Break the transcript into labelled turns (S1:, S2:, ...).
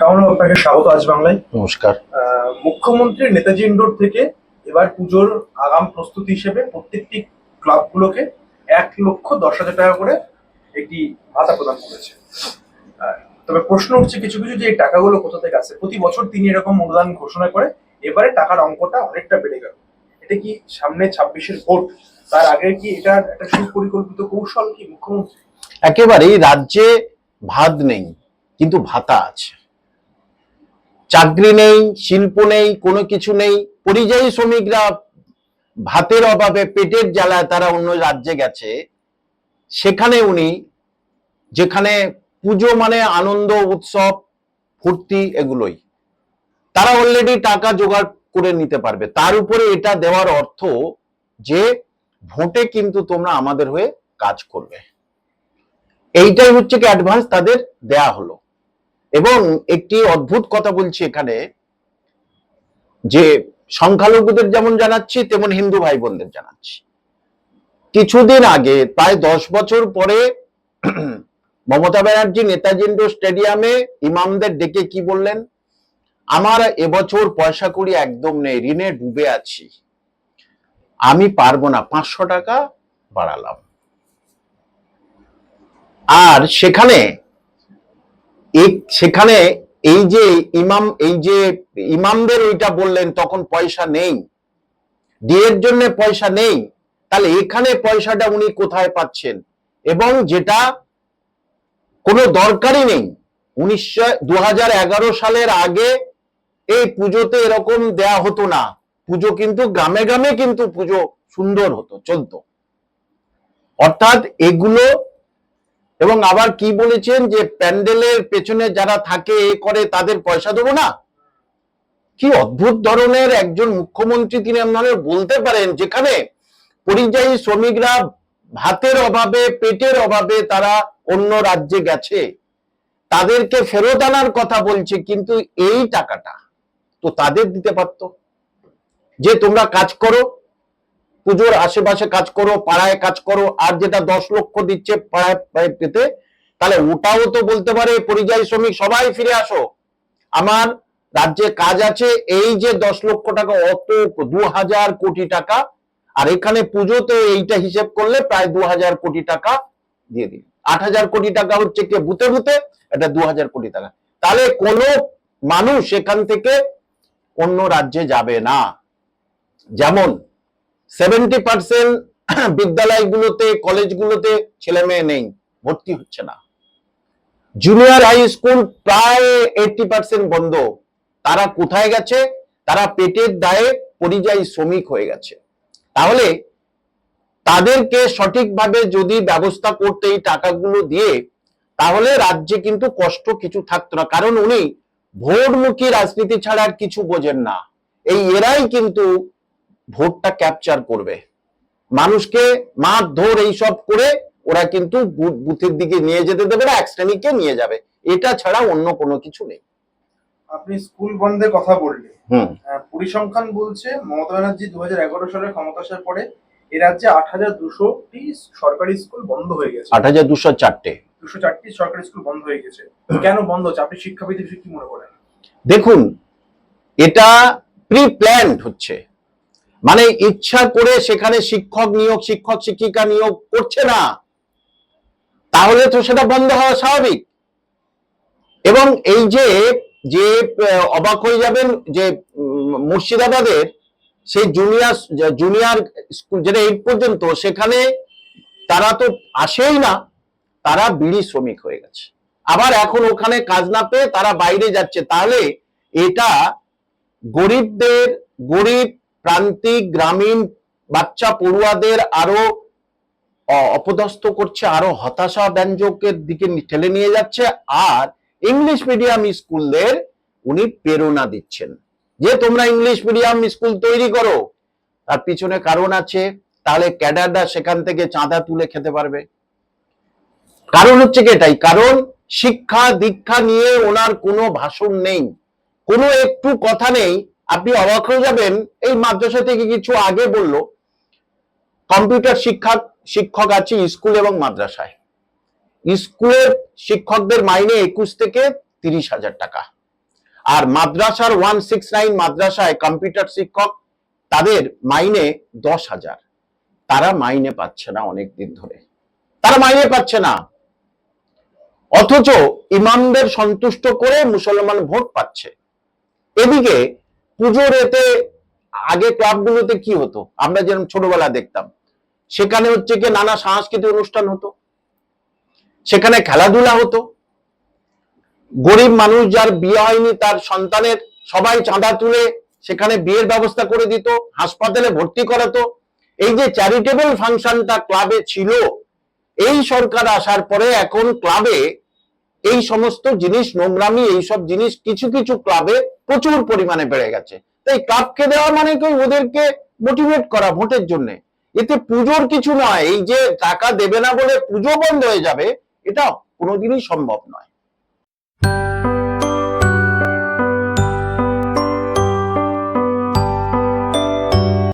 S1: কারণ আপনাকে স্বাগত আজ বাংলায়।
S2: নমস্কার।
S1: মুখ্যমন্ত্রী নেতাজি ইন্ডোর থেকে এবার পুজোর আগাম প্রস্তুতি হিসেবে প্রত্যেকটি ক্লাবগুলোকে এক লক্ষ দশ হাজার টাকা করে একটি ভাতা প্রদান করেছে। তবে প্রশ্ন উঠছে কিছু কিছু যে এই টাকাগুলো কোথা থেকে আসে প্রতি বছর তিনি এরকম অনুদান ঘোষণা করে এবারে টাকার অঙ্কটা অনেকটা বেড়ে গেল। এটা কি সামনে ছাব্বিশের ভোট? তার আগে কি এটা একটা সুপরিকল্পিত কৌশল কি মুখ্যমন্ত্রী?
S2: একেবারেই রাজ্যে ভাত নেই কিন্তু ভাতা আছে। চাকরি নেই, শিল্প নেই, কোনো কিছু নেই। পরিযায়ী শ্রমিকরা ভাতের অভাবে পেটের জ্বালায় তারা অন্য রাজ্যে গেছে। সেখানে উনি, যেখানে পুজো মানে আনন্দ, উৎসব, ফুর্তি এগুলোই, তারা অলরেডি টাকা জোগাড় করে নিতে পারবে। তার উপরে এটা দেওয়ার অর্থ যে ভোটে কিন্তু তোমরা আমাদের হয়ে কাজ করবে। এইটাই হচ্ছে কি অ্যাডভান্স তাদের দেয়া হলো। এবং একটি অদ্ভুত কথা বলছি এখানে, যে সংখ্যালঘুদের যেমন জানাচ্ছি, তেমন হিন্দু ভাই বোনদের জানাচ্ছি। কিছুদিন আগে, প্রায় দশ বছর পরে, মমতা ব্যানার্জি নেতাজি ইন্ডোর স্টেডিয়ামে ইমামদের ডেকে কি বললেন? আমার এবছর পয়সা কড়ি একদম নেই, ঋণে ডুবে আছি। আমি পারব না, পাঁচশো টাকা বাড়ালাম। আর সেখানে এই সেখানে এই যে ইমাম, এই যে ইমামদের ওইটা বললেন, তখন পয়সা নেই। বিয়ের জন্য পয়সা নেই। তাহলে এখানে পয়সাটা উনি কোথায় পাচ্ছেন? এবং যেটা কোনো দরকারই নেই। উনিশশো সালের আগে এই পুজোতে এরকম দেয়া হতো না। পুজো কিন্তু গ্রামে গ্রামে কিন্তু পুজো সুন্দর হতো, চলতো। অর্থাৎ এগুলো এবং আবার কি বলেছেন যে প্যান্ডেলের পেছনে যারা থাকে, এ করে তাদের পয়সা দেবো না? কি অদ্ভুত ধরনের একজন মুখ্যমন্ত্রী তিনি ধরনের বলতে পারেন, যেখানে পরিযায়ী শ্রমিকরা ভাতের অভাবে, পেটের অভাবে তারা অন্য রাজ্যে গেছে। তাদেরকে ফেরত আনার কথা বলছে, কিন্তু এই টাকাটা তো তাদের দিতে পারতো। যে তোমরা কাজ করো পুজোর আশেপাশে কাজ করো, পাড়ায় কাজ করো, আর যেটা দশ লক্ষ দিচ্ছে পাড়ায় পেতে, তাহলে ওটাও তো বলতে পারে পরিযায়ী শ্রমিক সবাই ফিরে আসো। আমার রাজ্যে কাজ আছে, এই যে দশ লক্ষ টাকা, অত দু হাজার কোটি টাকা, আর এখানে পুজোতে এইটা হিসেব করলে প্রায় দু হাজার কোটি টাকা দিয়ে দিন। আট হাজার কোটি টাকা হচ্ছে কে বুতে বুতে এটা দু হাজার কোটি টাকা। তাহলে কোনো মানুষ এখান থেকে অন্য রাজ্যে যাবে না। যেমন সেভেন্টি পার্সেন্ট বিদ্যালয়গুলোতে, কলেজগুলোতে ছেলে মেয়ে নেই, ভর্তি হচ্ছে না। জুনিয়র হাই স্কুল প্রায় এইটি পার্সেন্ট বন্ধ। তারা কোথায় গেছে? তারা পেটের দায়ে পরিযায়ী শ্রমিক হয়ে গেছে। তাহলে তাদেরকে সঠিকভাবে যদি ব্যবস্থা করতে এই টাকাগুলো দিয়ে, তাহলে রাজ্যে কিন্তু কষ্ট কিছু থাকতো না। কারণ উনি ভোটমুখী রাজনীতি ছাড়া আর কিছু বোঝেন না। এই এরাই কিন্তু ভোটটা ক্যাপচার করবে। মানুষকে মার ধর এইসব করে ওরা কিন্তু বুথের দিকে নিয়ে যেতে দেবে না এক শ্রেণীকে নিয়ে যাবে। এটা ছাড়া অন্য কোনো কিছু নেই।
S1: আপনি স্কুল বন্ধের কথা বললেন। পরিসংখ্যান বলছে মমতা ব্যানার্জি দু হাজার এগারো সালে ক্ষমতা আসার পরে এ রাজ্যে আট হাজার দুশোটি সরকারি স্কুল বন্ধ হয়ে গেছে।
S2: আট হাজার দুশো চারটে।
S1: দুশো চারটি সরকারি স্কুল বন্ধ হয়ে গেছে। কেন বন্ধ হচ্ছে? আপনি শিক্ষাবিদ হিসেবে কি মনে করেন?
S2: দেখুন এটা প্রি প্ল্যান্ড হচ্ছে। মানে ইচ্ছা করে সেখানে শিক্ষক নিয়োগ, শিক্ষক শিক্ষিকা নিয়োগ করছে না। তাহলে তো সেটা বন্ধ হওয়া স্বাভাবিক। এবং এই যে যে অবাক হয়ে যাবেন যে মুর্শিদাবাদের সেই জুনিয়র জুনিয়র স্কুল যেটা এইট পর্যন্ত, সেখানে তারা তো আসেই না। তারা বিড়ি শ্রমিক হয়ে গেছে। আবার এখন ওখানে কাজ না পেয়ে তারা বাইরে যাচ্ছে। তাহলে এটা গরিবদের, গরিব প্রান্তিক গ্রামীণ বাচ্চা পড়ুয়াদের আরও অপদস্থ করছে, আরও হতাশা ব্যঞ্জকের দিকে ঠেলে নিয়ে যাচ্ছে। আর ইংলিশ মিডিয়াম স্কুলদের উনি প্রেরণা দিচ্ছেন। যে তোমরা ইংলিশ মিডিয়াম স্কুল তৈরি করো, তার পিছনে কারণ আছে, তাহলে ক্যাডাররা সেখান থেকে চাঁদা তুলে খেতে পারবে। কারণ হচ্ছে কি এটাই, কারণ শিক্ষা দীক্ষা নিয়ে ওনার কোনো ভাষণ নেই। কোনো একটু কথা নেই আপনি অবাক হয়ে যাবেন, এই মাদ্রাসা থেকে কিছু আগে বলল কম্পিউটার শিক্ষক শিক্ষক আছে স্কুল এবং মাদ্রাসায়। স্কুলের শিক্ষকদের মাইনে একুশ থেকে তিরিশ হাজার টাকা। আর মাদ্রাসার ওয়ান সিক্স নাইন মাদ্রাসায় কম্পিউটার শিক্ষক, তাদের মাইনে দশ হাজার। তারা মাইনে পাচ্ছে না অনেক দিন ধরে। তারা মাইনে পাচ্ছে না। অথচ ইমামদের সন্তুষ্ট করে মুসলমান ভোট পাচ্ছে। এদিকে পুজোর এতে আগে ক্লাবগুলোতে কি হতো? আমরা যেরকম ছোটবেলা দেখতাম। সেখানে হচ্ছে কি নানা সাংস্কৃতিক অনুষ্ঠান হতো। সেখানে খেলাধুলা হতো। গরিব মানুষ যার বিয়ে হয়নি, তার সন্তানের সবাই চাঁদা তুলে সেখানে বিয়ের ব্যবস্থা করে দিত, হাসপাতালে ভর্তি করাতো। এই যে চ্যারিটেবল ফাংশনটা ক্লাবে ছিল, এই সরকার আসার পরে এখন ক্লাবে এই সমস্ত জিনিস, নোংরামি, এইসব জিনিস কিছু কিছু ক্লাবে প্রচুর পরিমাণে বেড়ে গেছে। তাই ক্লাবকে দেওয়া মানে কি? ওদেরকে মোটিভেট করা ভোটের জন্য। এতে পুজোর কিছু নয়, এই যে টাকা দেবে না বলে পুজো বন্ধ হয়ে যাবে, এটা কোনোদিনই সম্ভব নয়।